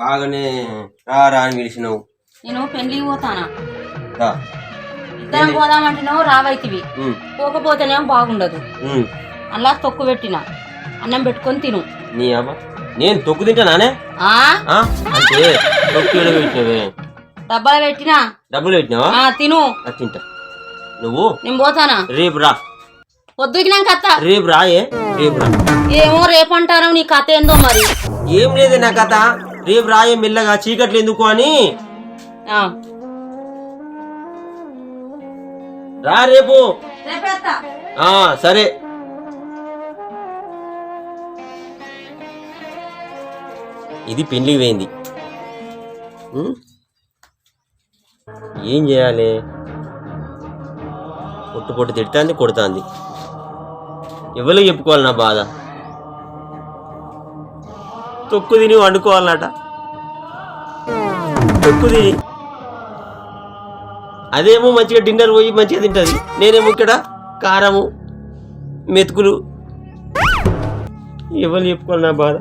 బాగానే రా రా అని పిలిచినావు. నేను పెళ్ళికి పోతానా? రా. ఇద్దరం పోదామంటేనేమో రావైతివి ఉమ్, పోకపోతేనేమో బాగుండదు. ఉమ్. అలా తొక్కు పెట్టిన. అన్నం పెట్టుకొని తిను. నీ అబ్బా నేను తొక్కు తింటానానే? ఆ? ఆ? అంటే తొక్కు ఈడ పెట్టినవే? డబ్బాలు పెట్టినా? డబ్బులు పెట్టినావా? ఆ తిను. అది తింటా. నువ్వు? నేను పోతానా? రేపు రా. పొద్దుకినాక అత్త. రేపు రాయే. రేపు రా. ఏమో రేపు అంటారు నీ కథ ఏందో మరి. ఏం లేదే నా కథ. రేపు రాయే మెల్లగా చీకట్లు ఎందుకు అని. రా రేపు. సరే. ఇది పెళ్ళికి పోయింది? ఏం చేయాలి? పొట్టు పొట్టు తిడుతుంది కొడుతుంది. ఎవరికి చెప్పుకోవాలి నా బాధ? తొక్కు తిని వండుకోవాలన్నట. తొక్కు తిని. అదేమో మంచిగా డిన్నర్ పోయి మంచిగా తింటుంది. నేనేమో ఇక్కడ కారము మెతుకులు. ఎవరు చెప్పుకోవాలి నా బాధ?